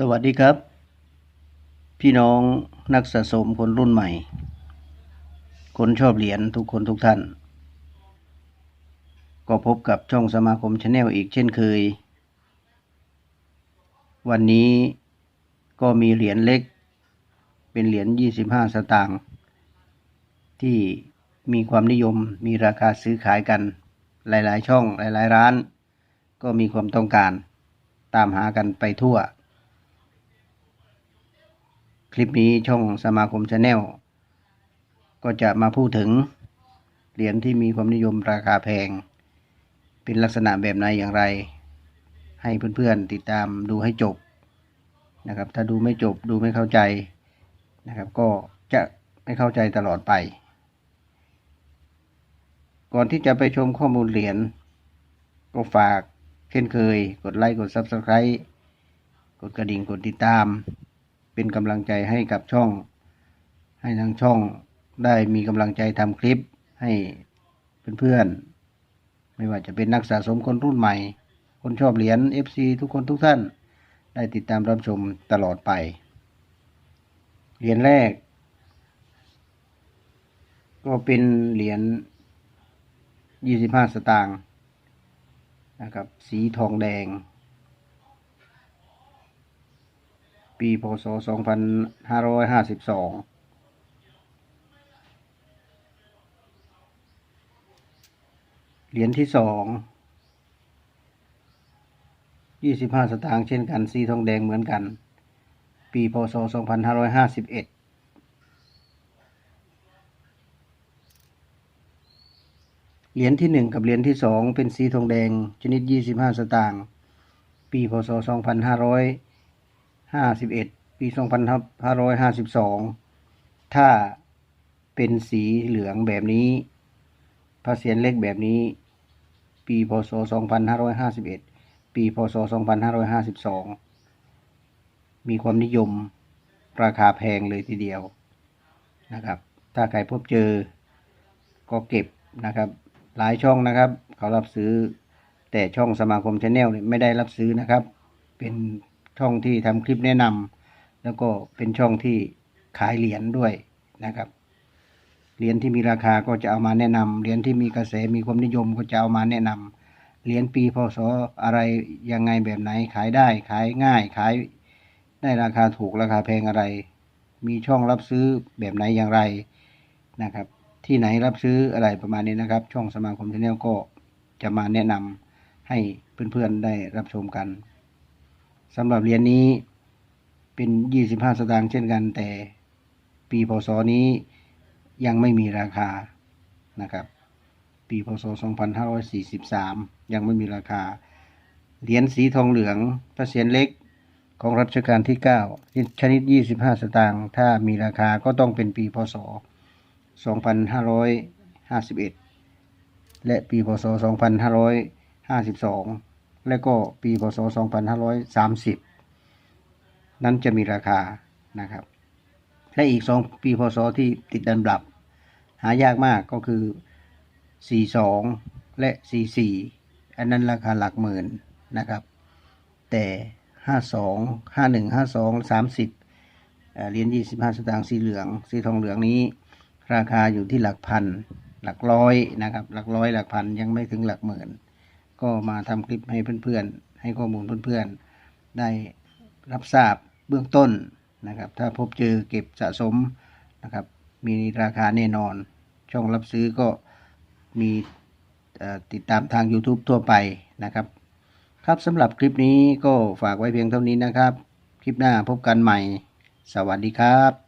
สวัสดีครับ พี่น้องนักสะสมคนรุ่นใหม่ คนชอบเหรียญทุกคนทุกท่าน ก็พบกับช่องสมาคมชาแนลอีกเช่นเคย วันนี้ก็มีเหรียญเล็ก เป็นเหรียญ 25 สตางค์ที่มีความนิยมมีราคาซื้อขายกัน หลาย ๆ ช่องหลาย ๆ ร้าน ก็มีความต้องการตามหากันไปทั่ว ลิปนี้ช่องสมาคมชาแนลก็จะมาพูดถึงเหรียญที่มีความนิยมราคาแพง เป็นลักษณะแบบไหนอย่างไร ให้เพื่อนๆติดตามดูให้จบนะครับ ถ้าดูไม่จบดูไม่เข้าใจนะครับ ก็จะไม่เข้าใจตลอดไป ก่อนที่จะไปชมข้อมูลเหรียญก็ฝากเช่นเคย กดไลค์กด Subscribe กดกระดิ่งกดติดตาม เป็นกำลังใจให้กับช่อง ให้ทางช่องได้มีกำลังใจทำคลิปให้เพื่อนๆ ไม่ว่าจะเป็นนักสะสมคนรุ่นใหม่ คนชอบเหรียญ FC ทุกคนทุกท่าน ได้ติดตามรับชมตลอดไป เหรียญแรก ก็เป็นเหรียญ 25 สตางค์นะครับ สีทองแดง ปีพศ 2552เหรียญที่สอง25สตางค์เช่นกันสีทองแดงเหมือนกัน ปีพศ2551เหรียญที่หนึ่งกับเหรียญที่สองเป็นสีทองแดงชนิด25สตางค์ ปีพศ 2551ปี2552ถ้าเป็นสีเหลืองแบบนี้ พระเศียรเล็กแบบนี้ ปีพศ2551ปีพศ2552มีความนิยมราคาแพงเลยทีเดียวนะครับ ถ้าใครพบเจอก็เก็บนะครับ หลายช่องนะครับ เขารับซื้อแต่ช่องสมาคมชาแนลเนี่ยไม่ได้รับซื้อนะครับ เป็น ช่องที่ทำคลิปแนะนำแล้วก็เป็นช่องที่ขายเหรียญด้วยนะครับ เหรียญที่มีราคาก็จะเอามาแนะนำเหรียญที่มีกระแสมีความนิยมก็จะเอามาแนะนำเหรียญปีพศอะไรยังไงแบบไหนขายได้ขายง่ายขายได้ราคาถูกราคาแพงอะไร มีช่องรับซื้อแบบไหนอย่างไรนะครับ ที่ไหนรับซื้ออะไรประมาณนี้นะครับ ช่องสมาคมชาแนลก็จะมาแนะนำให้เพื่อนๆได้รับชมกัน สำหรับเหรียญนี้เป็น 25 สตางค์เช่นกัน แต่ปีพศนี้ยังไม่มีราคานะครับ ปีพศ 2543 ยังไม่มีราคา เหรียญสีทองเหลืองพระเศียรเล็กของรัชกาลที่ 9 ชนิด 25 สตางค์ถ้ามีราคาก็ต้องเป็นปีพศ 2551 และปีพศ 2552 และก็ปีพศ 2530 นั้นจะมีราคานะครับ และอีกสองปีพศที่ติดดันดับ หายากมากก็คือ 42 และ 44 อันนั้นราคาหลักหมื่นนะครับ แต่ 52 51 52 30เเหรียญ25 สตางค์สีเหลือง สีทองเหลืองนี้ ราคาอยู่ที่หลักพันหลักร้อยนะครับ หลักร้อยหลักพันยังไม่ถึงหลักหมื่น ก็มาทำคลิปให้เพื่อนๆ ให้ข้อมูลเพื่อนๆ ได้รับทราบเบื้องต้นนะครับ ถ้าพบเจอเก็บสะสมนะครับ มีราคาแน่นอน ช่องรับซื้อก็มีติดตามทาง YouTube ทั่วไปนะครับ ครับสำหรับคลิปนี้ก็ฝากไว้เพียงเท่านี้นะครับ คลิปหน้าพบกันใหม่ สวัสดีครับ